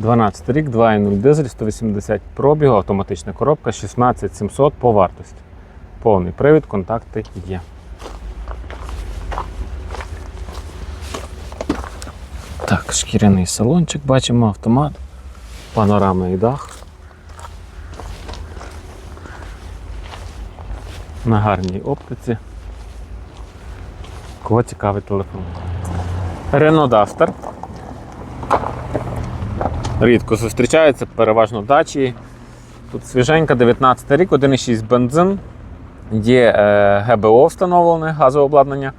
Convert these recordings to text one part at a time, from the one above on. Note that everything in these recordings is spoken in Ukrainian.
12 рік, 2.0 дизель, 180 пробігу, автоматична коробка, 16700 по вартості. Повний привід, контакти є. Так, шкіряний салончик, бачимо автомат, панорамний дах. На гарній оптиці. Кого цікавий телефон? Renault Duster. Рідко зустрічаються, переважно дачі. Тут свіженька, 19 рік, 1,6 бензин. Є е, ГБО встановлене газове обладнання.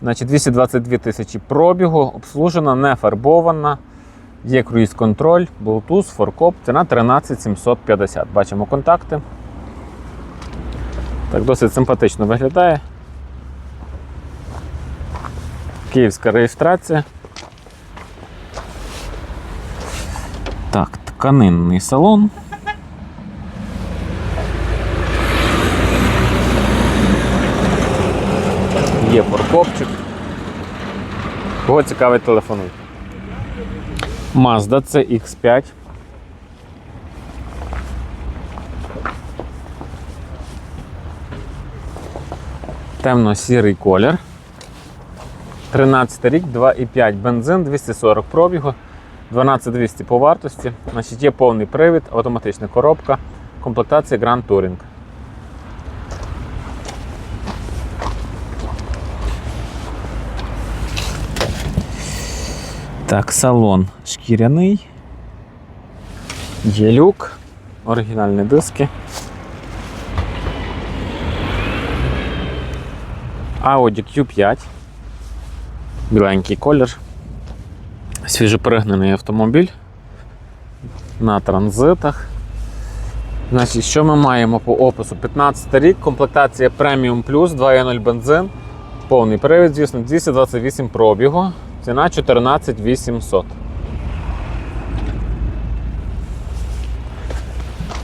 Значить, 222 тисячі пробігу, обслужена, не фарбована. Є круїз-контроль, Bluetooth, форкоп. Ціна 13 750. Бачимо контакти. Так, досить симпатично виглядає. Київська реєстрація. Так, тканинний салон. Є форкопчик. Кого цікавить телефонуй. Mazda CX5. Темно-сірий колір. 13 рік, 2,5 бензин, 240 пробігу. 12200 по вартості. Значить, є повний привід, автоматична коробка, комплектація Grand Touring. Так, салон шкіряний. Є люк, оригінальні диски. Audi Q5. Біленький колір. Свіжопригнаний автомобіль на транзитах. Значить, Що ми маємо по опису? 15 рік, комплектація Premium Plus, 2.0 бензин, повний привід, звісно, 228 пробігу, ціна 14 800.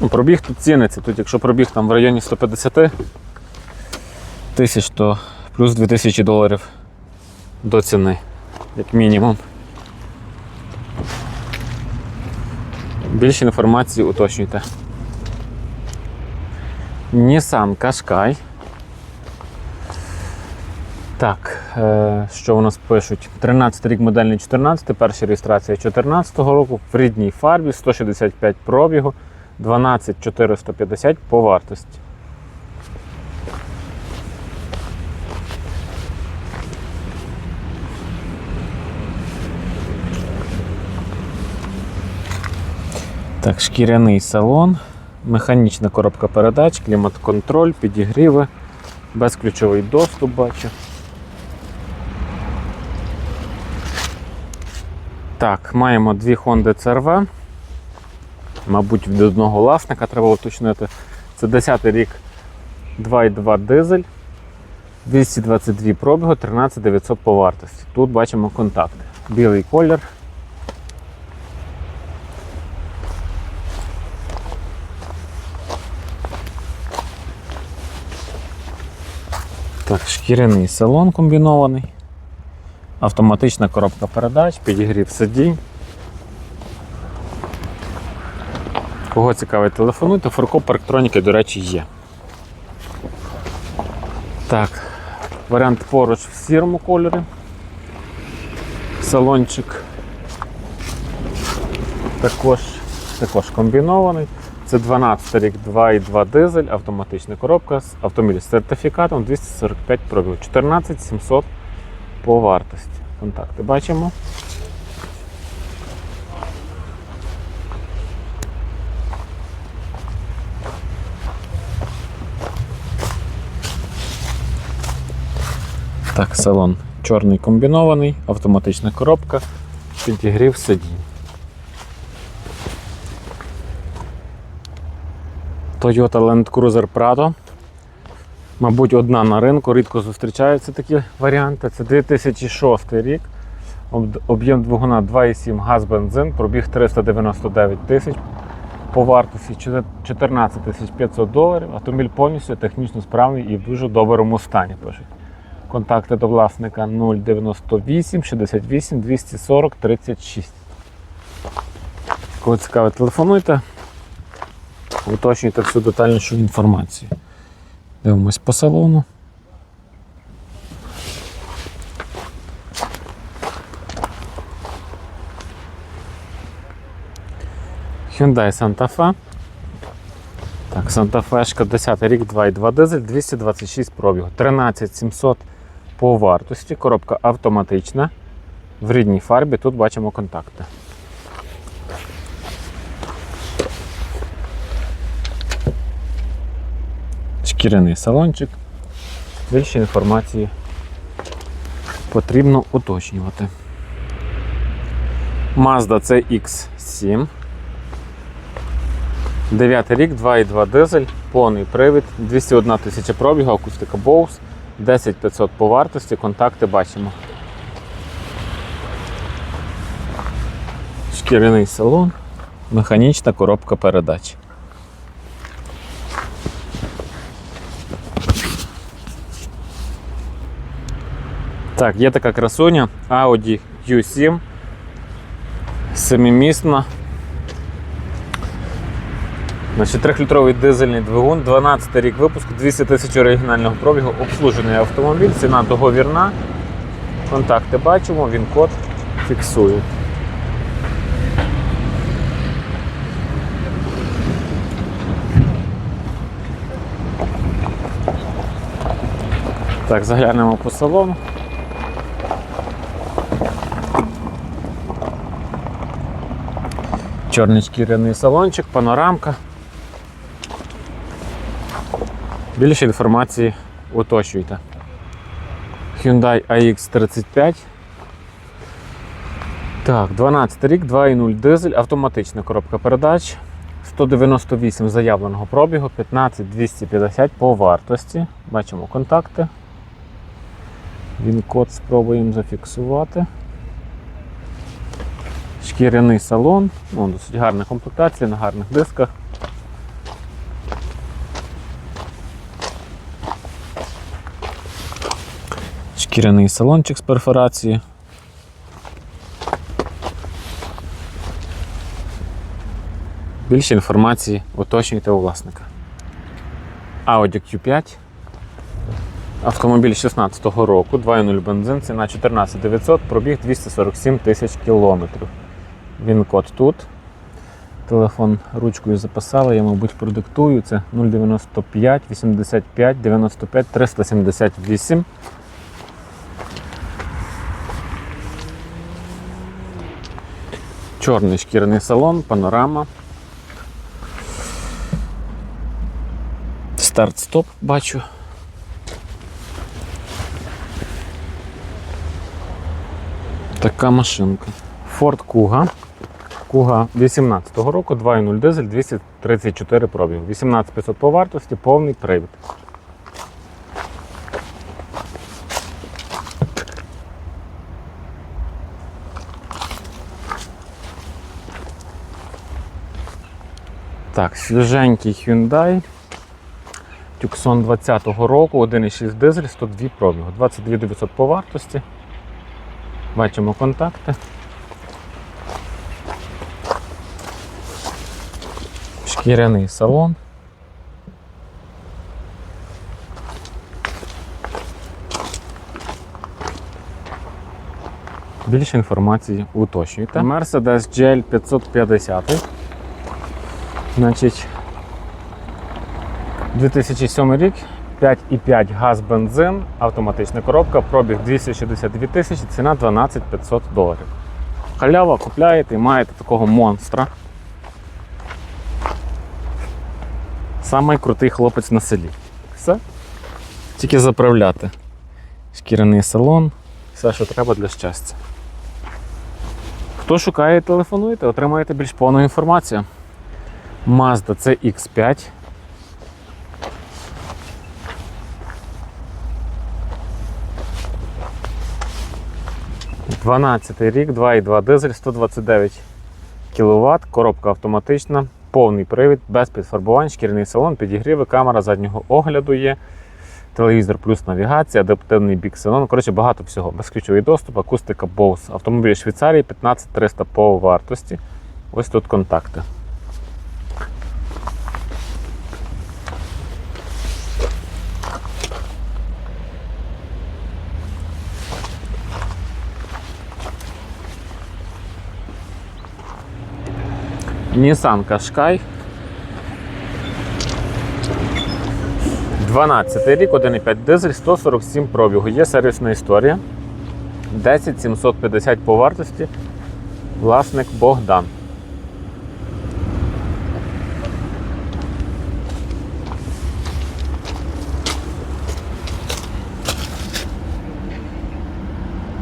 Ну, Пробіг тут ціниться. Тут, якщо пробіг там в районі 150 тисяч, то плюс 2000 доларів до ціни, як мінімум. Більше інформації уточнюйте. Nissan Qashqai. Так, е, що у нас пишуть? 13 рік модельний 14, перша реєстрація 14 року, в рідній фарбі, 165 пробігу, 12450 по вартості. Так, шкіряний салон, механічна коробка передач, клімат-контроль, підігріви, безключовий доступ бачу. Так, маємо дві Honda CRV. Мабуть, від одного власника треба уточнити. Це 10 рік 2,2 дизель, 222 пробігу, 13900 по вартості. Тут бачимо контакти. Білий колір. Так, шкіряний салон комбінований. Автоматична коробка передач, підігрів сидінь. Кого цікавить, телефонуйте, фуркоп електроніки, до речі, є. Так, варіант поруч в сірому кольорі. Салончик також, також комбінований. Це 12 рік, 2,2 дизель, автоматична коробка, з- автомобіль з сертифікатом 245 пробігу, 14 700 по вартості. Контакти бачимо. Так, салон чорний комбінований, автоматична коробка, підігрів сидінь. Toyota Land Cruiser Prado. Мабуть, одна на ринку, рідко зустрічаються такі варіанти. Це 2006 рік. Об'єм двигуна 2,7 газ бензин, пробіг 399 тисяч. По вартості 14 тисяч 500 доларів. Автомобіль повністю технічно справний і в дуже доброму стані. Пишуть. Контакти до власника 098 68 240 36. Кого цікаво, телефонуйте, уточнюйте всю детальнішу інформацію. Дивимось по салону. Hyundai Santa Fe. Так, Santa Fe 10 рік, 2,2 дизель, 226 пробігу, 13700 по вартості. Коробка автоматична. В рідній фарбі тут бачимо контакти. Шкіряний салончик. Більше інформації потрібно уточнювати. Mazda CX7. 9 рік, 2,2 дизель, повний привід, 201 тисяча пробігу, акустика Bose, 10500 по вартості, контакти бачимо. Шкіряний салон, механічна коробка передач. Так, є така красуня Audi Q7. Семимісна. Значить, 3-літровий дизельний двигун, 12 рік випуску, 200 тисяч оригінального пробігу, обслужений автомобіль, ціна договірна. Контакти бачимо, він код фіксує. Так, заглянемо по салону. Чорний шкіряний салончик, панорамка. Більше інформації уточнюйте. Hyundai AX35. Так, 12 рік, 2,0 дизель, автоматична коробка передач. 198 заявленого пробігу, 15 250 по вартості. Бачимо контакти. Він код спробуємо зафіксувати. Шкіряний салон, ну, досить гарна комплектація на гарних дисках. Шкіряний салончик з перфорації. Більше інформації уточнюйте у власника. Audi Q5. Автомобіль 16-го року, 2.0 бензин, ціна 14 900, пробіг 247 тисяч кілометрів. Він код тут. Телефон ручкою записали, я, мабуть, продиктую. Це 095 85 95 378. Чорний шкіряний салон, панорама. Старт-стоп бачу. Така машинка. Ford Kuga. Kuga 18-го року, 2.0 дизель, 234 пробіг. 18500 по вартості, повний привід. Так, свіженький Hyundai. Tucson 20-го року, 1,6 дизель, 102 пробігу. 22 900 по вартості. Бачимо контакти. Шкіряний салон. Більше інформації уточнюйте. Mercedes GL 550. Значить, 2007 рік, 5,5 газ бензин, автоматична коробка, пробіг 262 тисячі, ціна 12 500 доларів. Халява купляєте і маєте такого монстра. Самий крутий хлопець на селі. Все. Тільки заправляти. Шкіряний салон, все, що треба для щастя. Хто шукає, телефонуйте, отримаєте більш повну інформацію. Mazda CX5. Дванадцятий рік, 2,2 дизель, 129 кВт, коробка автоматична, повний привід, без підфарбувань, шкіряний салон, підігріви, камера заднього огляду є, телевізор плюс навігація, адаптивний бік салон. Коротше, багато всього. Безключовий доступ, акустика Bose. Автомобіль Швейцарії 15300 по вартості. Ось тут контакти. Nissan Qashqai. 12 рік, 1,5 дизель, 147 пробігу. Є сервісна історія. 10 750 по вартості. Власник Богдан.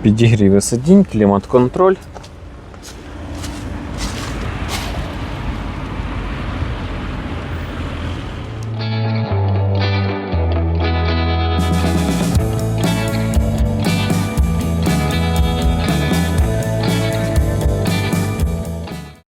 Підігріви сидінь, клімат-контроль.